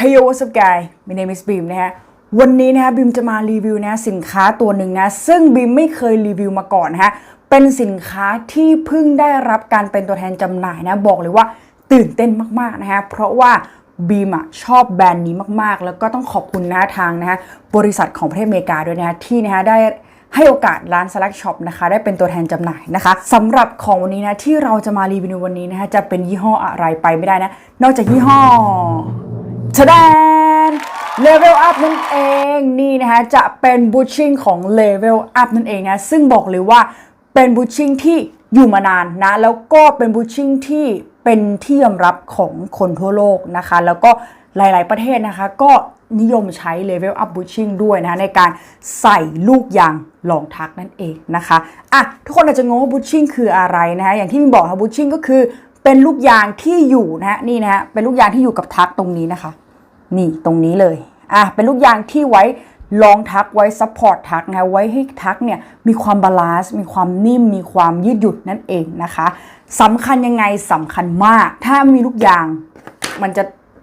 Hey yo what's up guy my name is Beam นะฮะ วันนี้นะฮะบิมจะมารีวิวนะสินค้าตัวหนึ่งนะ ซึ่งบิมไม่เคยรีวิวมาก่อนนะฮะ เป็นสินค้าที่เพิ่งได้รับการเป็นตัวแทนจำหน่ายนะ บอกเลยว่าตื่นเต้นมากๆนะฮะ เพราะว่าบีมอะชอบแบรนด์นี้มากๆ แล้วก็ต้องขอบคุณนะทางนะฮะบริษัทของประเทศอเมริกาด้วยนะฮะที่นะฮะได้ให้โอกาสร้าน Select Shop นะคะ ได้เป็นตัวแทนจำหน่ายนะคะสำหรับของวันนี้นะที่เราจะมารีวิววันนี้นะคะจะเป็นยี่ห้ออะไรไปไม่ได้นะ นอกจากยี่ห้อ ชแดน Level Up นั่นเองนี่นะคะจะเป็นบูชิ่งของ Level Up นั่นเองนะซึ่งบอกเลยว่าเป็นบูชิ่งที่อยู่มานานนะแล้วก็เป็นบูชิ่งที่เป็นที่ยอมรับของคนทั่วโลกนะคะ แล้วก็หลาย ๆ ประเทศนะคะ ก็นิยมใช้ Level Up Bushing ด้วยนะในการใส่ลูกยางรองทักนั่นเองนะคะอะทุกคนอาจจะงงว่า Bushing คืออะไรนะคะอย่างที่มีบอกนะ Bushing ก็คือ เป็นลูกยางที่อยู่นะฮะนี่นะฮะเป็นลูกยางที่อยู่กับทักตรงนี้นะคะ นี่ตรงนี้เลยอะเป็นลูกยางที่ไว้รองทักไว้ซัพพอร์ตทักนะไว้ให้ทักเนี่ยมีความบาลานซ์มีความนิ่ม มีความยืดหยุ่นนั่นเองนะคะสำคัญยังไงสำคัญมาก ถ้ามีลูกยางมันจะ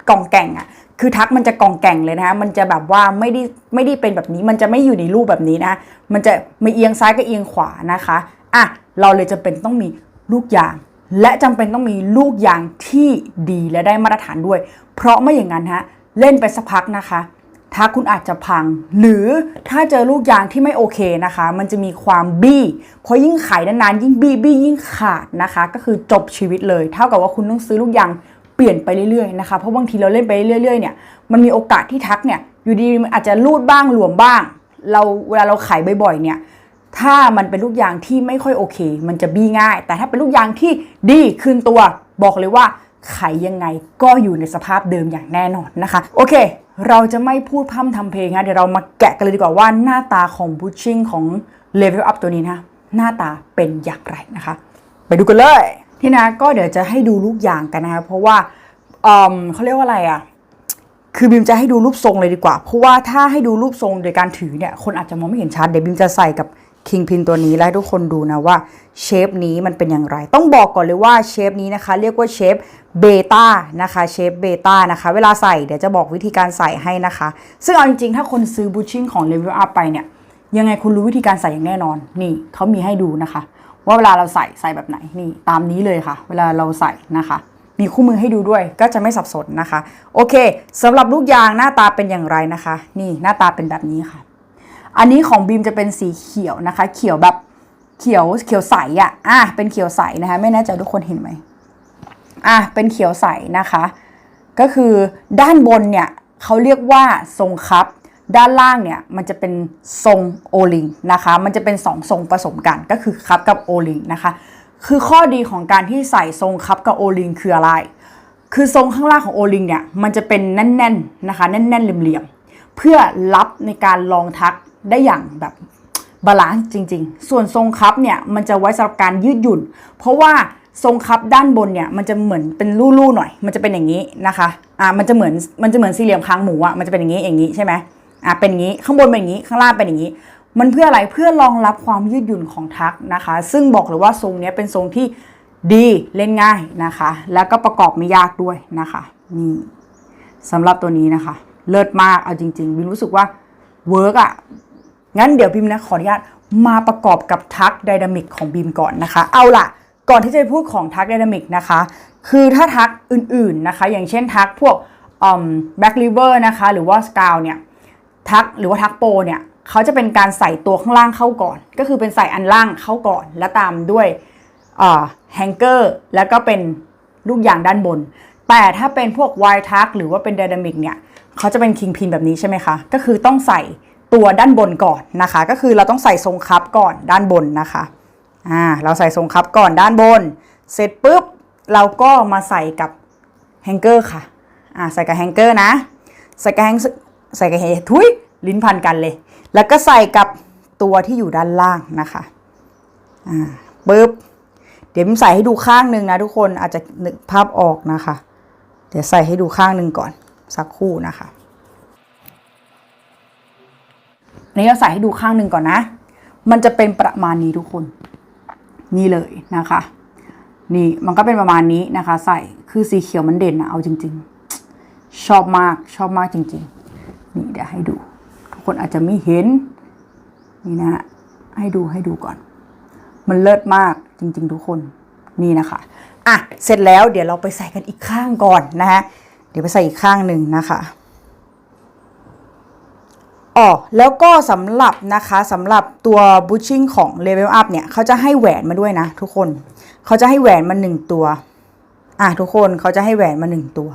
กองแก่งอะคือทักมันจะกองแก่งเลยนะฮะมันจะแบบว่าไม่ได้ไม่ได้เป็นแบบนี้ มันจะไม่อยู่ในรูปแบบนี้นะ มันจะไม่เอียงซ้ายก็เอียงขวานะคะอะเราเลยจะเป็นต้องมีลูกยาง และจำเป็นต้องมีลูกยางที่ดีและได้มาตรฐานด้วย เพราะไม่อย่างนั้นฮะเล่นไปสักพักนะคะ ถ้าคุณอาจจะพัง หรือถ้าเจอลูกยางที่ไม่โอเคนะคะ มันจะมีความบี้เพราะยิ่งไขนานๆยิ่งบี้บี้ยิ่งขาดนะคะ ก็คือจบชีวิตเลย เท่ากับว่าคุณต้องซื้อลูกยางเปลี่ยนไปเรื่อยๆนะคะ เพราะบางทีเราเล่นไปเรื่อยๆเนี่ยมันมีโอกาสที่ทักเนี่ยอยู่ดีมันอาจจะลูดบ้างหลวมบ้าง เราเวลาเราไขบ่อยๆเนี่ย ถ้ามันเป็นลูกยางที่ไม่ค่อยโอเค มันจะบี้ง่าย แต่ถ้าเป็นลูกยางที่ดีคืนตัว บอกเลยว่าไขยังไงก็อยู่ในสภาพเดิมอย่างแน่นอนนะคะ โอเค เราจะไม่พูดพร่ำทำเพลงนะเดี๋ยวเรามาแกะกันเลยดีกว่าว่าหน้าตาของบูชชิ่งของ Level Up ตัวนี้นะหน้าตาเป็นอย่างไรนะคะ ไปดูกันเลยที่นะก็เดี๋ยวจะให้ดูลูกยางกันนะคะเพราะว่าเอิ่มเขาเรียกว่าอะไรอะคือบิมจะให้ดูรูปทรงเลยดีกว่า เพราะว่าถ้าให้ดูรูปทรงโดยการถือเนี่ยคนอาจจะมองไม่เห็นชัดเดี๋ยวบิมจะใส่กับ คิงพินตัวนี้แล้วให้ทุกคนดูนะว่าเชฟนี้มันเป็นอย่างไร ต้องบอกก่อนเลยว่าเชฟนี้นะคะ เรียกว่าเชฟเบต้านะคะเชฟเบต้านะคะ เวลาใส่เดี๋ยวจะบอกวิธีการใส่ให้นะคะ ซึ่งเอาจริงๆ ถ้าคนซื้อบูชิ่งของ Level Up ไปเนี่ย ยังไงคุณรู้วิธีการใส่อย่างแน่นอน นี่เขามีให้ดูนะคะ ว่าเวลาเราใส่ใส่แบบไหนนี่ตามนี้เลยค่ะ เวลาเราใส่นะคะมีคู่มือให้ดูด้วยก็จะไม่สับสนนะคะ โอเคสำหรับลูกยางหน้าตาเป็นอย่างไรนะคะ นี่หน้าตาเป็นแบบนี้ค่ะ อันนี้ของบีมจะเป็นสีเขียวนะคะ เขียวแบบเขียวเขียวใสอะ่ะอะเป็นเขียวใสนะคะ ไม่แน่ใจทุกคนเห็นไหมอะเป็นเขียวใสนะคะ ก็คือด้านบนเนี่ยเขาเรียกว่าทรงคัพด้านล่างเนี่ยมันจะเป็นทรงโอลิงนะคะ มันจะเป็นสองทรงผสมกันก็คือคัพกับโอลิงนะคะ คือข้อดีของการที่ใส่ทรงคัพกับโอลิงคืออะไร คือทรงข้างล่างของโอลิงเนี่ยมันจะเป็นแน่นๆนะคะ แน่นๆเหลี่ยมๆเพื่อรับในการลองทัก ได้อย่างแบบบาลานซ์จริง ๆ ส่วนทรงคัพเนี่ยมันจะไว้สำหรับการยืดหยุ่น เพราะว่าทรงคัพด้านบนเนี่ยมันจะเหมือนเป็นลู่ๆหน่อย มันจะเป็นอย่างนี้นะคะอ่ามันจะเหมือนมันจะเหมือนสี่เหลี่ยมคางหมูอะมันจะเป็นอย่างนี้อย่างนี้ใช่ไหมอ่าเป็นอย่างนี้ข้างบนเป็นอย่างนี้ข้างล่างเป็นอย่างนี้ มันเพื่ออะไรเพื่อรองรับความยืดหยุ่นของทักนะคะ ซึ่งบอกเลยว่าทรงเนี้ยเป็นทรงที่ดีเล่นง่ายนะคะ แล้วก็ประกอบไม่ยากด้วยนะคะนี่สำหรับตัวนี้นะคะ เลิศมากเอาจริงๆบิมรู้สึกว่าเวิร์กอะ งั้นเดี๋ยวบิมนะขออนุญาตมาประกอบกับทักไดนามิกของบิมก่อนนะคะ เอาล่ะ ก่อนที่จะพูดของทักไดนามิกนะคะ คือถ้าทักอื่นๆนะคะ อย่างเช่นทักพวกแบ็กลิเวอร์นะคะ หรือว่าสกาวเนี่ยทักหรือว่าทักโปเนี่ยเขาจะเป็นการใส่ตัวข้างล่างเข้าก่อน ก็คือเป็นใส่อันล่างเข้าก่อน แล้วตามด้วยแฮงเกอร์แล้วก็เป็นลูกยางด้านบน แต่ถ้าเป็นพวกวายทักหรือว่าเป็นไดนามิกเนี่ยเขาจะเป็นคิงพินแบบนี้ใช่ไหมคะ ก็คือต้องใส่ ตัวด้านบนก่อนนะคะ ก็คือเราต้องใส่ทรงคัพก่อนด้านบนนะคะอ่าเราใส่ทรงคัพก่อนด้านบน เสร็จปุ๊บเราก็มาใส่กับแฮงเกอร์ค่ะอ่าใส่กับแฮงเกอร์นะ ใส่กับแฮงใส่กับเฮทุยลิ้นพันกันเลย แล้วก็ใส่กับตัวที่อยู่ด้านล่างนะคะอ่าปุ๊บเดี๋ยวผมใส่ให้ดูข้างหนึ่งนะทุกคนอาจจะนึกภาพออกนะคะ เดี๋ยวใส่ให้ดูข้างหนึ่งก่อนสักครู่นะคะ อันนี้เราใส่ให้ดูข้างหนึ่งก่อนนะ มันจะเป็นประมาณนี้ทุกคน นี่เลยนะคะ นี่มันก็เป็นประมาณนี้นะคะ ใส่คือสีเขียวมันเด่นนะเอาจริง ๆ ชอบมากชอบมากจริง ๆ นี่เดี๋ยวให้ดู ทุกคนอาจจะไม่เห็น นี่นะฮะให้ดูให้ดูก่อน มันเลิศมากจริง ๆ ทุกคนนี่นะคะอะเสร็จแล้วเดี๋ยวเราไปใส่กันอีกข้างก่อนนะฮะเดี๋ยวไปใส่อีกข้างหนึ่งนะคะ อ๋อแล้วก็สำหรับนะคะสำหรับตัวบูชชิ่งของ Level Up เนี่ยเขาจะให้แหวนมาด้วยนะ ทุกคนเขาจะให้แหวนมาหนึ่งตัวอะทุกคนเขาจะให้แหวนมาหนึ่งตัว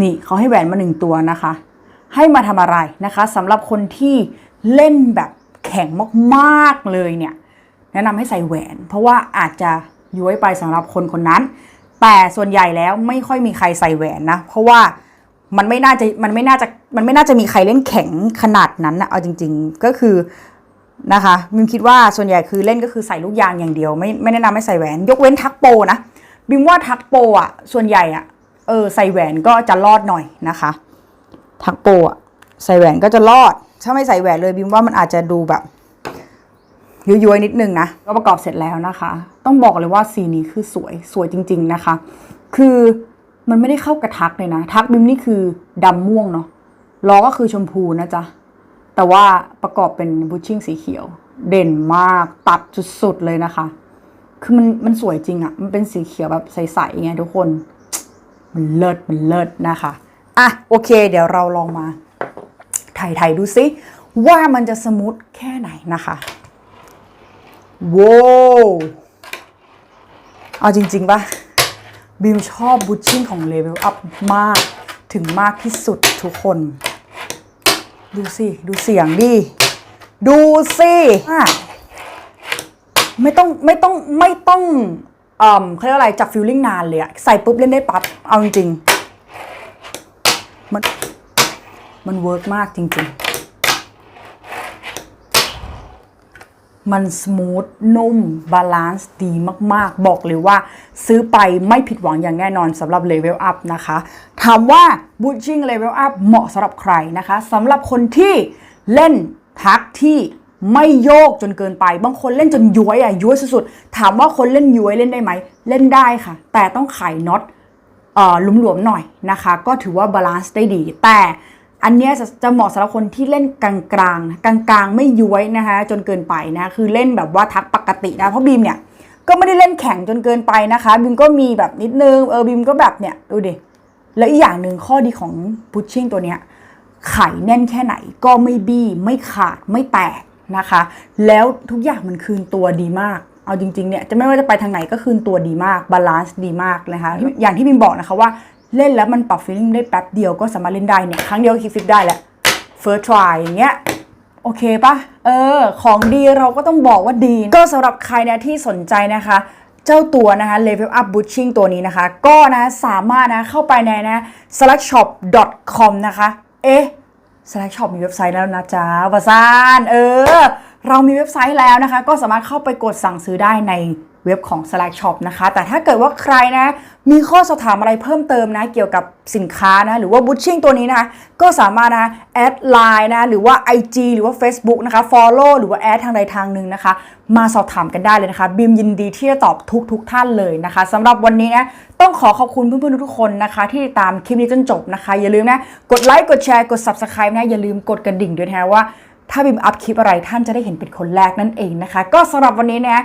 นี่เขาให้แหวนมาหนึ่งตัวนะคะ ให้มาทำอะไรนะคะสำหรับคนที่เล่นแบบแข็งมากๆเลยเนี่ย แนะนำให้ใส่แหวน เพราะว่าอาจจะย้วยไปสำหรับคนคนนั้น แต่ส่วนใหญ่แล้วไม่ค่อยมีใครใส่แหวนนะ เพราะว่า มันไม่น่าจะมันไม่น่าจะมันไม่น่าจะมีใครเล่นแข็งขนาดนั้นนะเอาจริง ๆ ก็คือนะคะมิมคิดว่าส่วนใหญ่คือเล่นก็คือใส่ลูกยางอย่างเดียว ไม่ไม่แนะนำให้ใส่แหวน ยกเว้นทักโปนะบิมว่าทักโปอะส่วนใหญ่อะเออใส่แหวนก็จะรอดหน่อยนะคะ ทักโปรอะใส่แหวนก็จะรอด ถ้าไม่ใส่แหวนเลยบิมว่ามันอาจจะดูแบบย้วยๆนิดนึงนะก็ประกอบเสร็จแล้วนะคะ ต้องบอกเลยว่าสีนี้คือสวยสวยจริง ๆนะคะ คือ มันไม่ได้เข้ากับทักเลยนะ ทักบิมนี่คือดำม่วงเนาะล้อก็คือชมพูนะจ๊ะ แต่ว่าประกอบเป็นบูชชิ่งสีเขียว เด่นมาก ตัดสุดๆเลยนะคะ คือมันมันสวยจริงอะมันเป็นสีเขียวแบบใสๆไงทุกคน มันเลิศมันเลิศนะคะอะโอเค เดี๋ยวเราลองมาถ่ายถ่ายดูซิ ว่ามันจะสมูทแค่ไหนนะคะโว้วเอาจริงๆปะ บิมชอบบูชชิ่งของ Level Up มากถึงมากที่สุดทุกคน ดูสิ ดูเสียงดิ ดูสิไม่ต้องไม่ต้องไม่ต้องเอ่อเขาเรียกอะไรจับฟิลลิ่งนานเลยอะใส่ปุ๊บเล่นได้ปั๊บ เอาจริงๆมันมันเวิร์กมากจริง ๆ มันสมูทนุ่ม บาลานซ์ดีมากๆ บอกเลยว่าซื้อไปไม่ผิดหวังอย่างแน่นอนสำหรับ Level Up นะคะ ถามว่า b o o t i n g Level Up เหมาะสำหรับใครนะคะสำหรับคนที่เล่นทักที่ไม่โยกจนเกินไป บางคนเล่นจนย้วยอะย้วยสุดๆ ถามว่าคนเล่นย้วยเล่นได้ไหม เล่นได้ค่ะ แต่ต้องไขน็อตเอ่อหลุมๆหน่อยนะคะ ก็ถือว่าบาลานซ์ได้ดี แต่ อันเนี้ยจะจะเหมาะสำหรับคนที่เล่นกลางๆนะกลางๆไม่ย้วยนะคะจนเกินไปนะคือเล่นแบบว่าทักปกตินะเพราะบีมเนี่ยก็ไม่ได้เล่นแข็งจนเกินไปนะคะบีมก็มีแบบนิดนึงเออบีมก็แบบเนี่ยดูดิแล้วอีกอย่างหนึ่งข้อดีของพุชชิ่งตัวเนี้ยไข่แน่นแค่ไหนก็ไม่บี้ไม่ขาดไม่แตกนะคะ แล้วทุกอย่างมันคืนตัวดีมาก เอาจริงๆเนี่ยจะไม่ว่าจะไปทางไหนก็คืนตัวดีมากบาลานซ์ดีมากนะคะอย่างที่บิมบอกนะคะว่า เล่นแล้วมันปรับฟีลิ่งได้แป๊บเดียวก็สามารถเล่นได้เนี่ย ครั้งเดียวก็คิดฟิปได้แหล้ว first try อย่างเงี้ยโอเคปะเออ ของดีเราก็ต้องบอกว่าดี ก็สำหรับใครนะที่สนใจนะคะ เจ้าตัวนะคะ level up booting ตัวนี้นะคะ ก็นะสามารถนะเข้าไปในนะ slackshop.com นะคะ เอ๊ะ Slack Shop มีเว็บไซต์แล้วนะจ๊ะวาซาน เออ เรามีเว็บไซต์แล้วนะคะ ก็สามารถเข้าไปกดสั่งซื้อได้ใน เว็บของ Slack Shop นะคะ แต่ถ้าเกิดว่าใครนะมีข้อสอบถามอะไรเพิ่มเติมนะ เกี่ยวกับสินค้านะ หรือว่าบูชชิ่งตัวนี้นะคะก็สามารถนะแอดไลน์นะ หรือว่า IG หรือว่า Facebook นะคะ Follow หรือว่าแอดทางใดทางหนึ่งนะคะ มาสอบถามกันได้เลยนะคะ บิมยินดีที่จะตอบทุกทุกๆท่านเลยนะคะสำหรับวันนี้นะต้องขอขอบคุณเพื่อนๆทุกคนนะคะ ที่ติดตามคลิปนี้จนจบนะคะ อย่าลืมนะกดไลค์กดแชร์กด Subscribe นะอย่าลืมกดกระดิ่งด้วยนะว่าถ้าบิมอัพคลิปอะไรท่านจะได้เห็นเป็นคนแรกนั่นเองนะคะ ก็สำหรับวันนี้นะ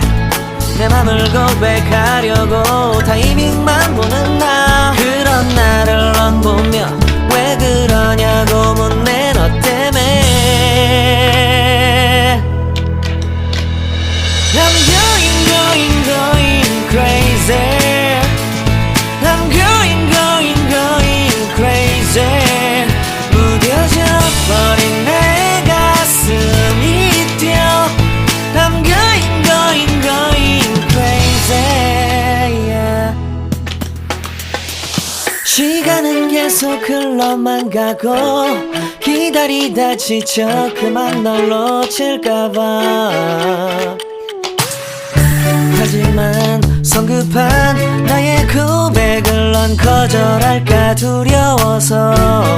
내 맘을 고백하려고 타이밍만 보는 나. 그런 나를 넌 보며 왜 그러냐고 묻네 너 때문에 시간은 계속 흘러만 가고 기다 기다리다 지쳐 그만 널 놓칠까봐. 하지만 성급한 나의 고백을 넌 거절할까 두려워서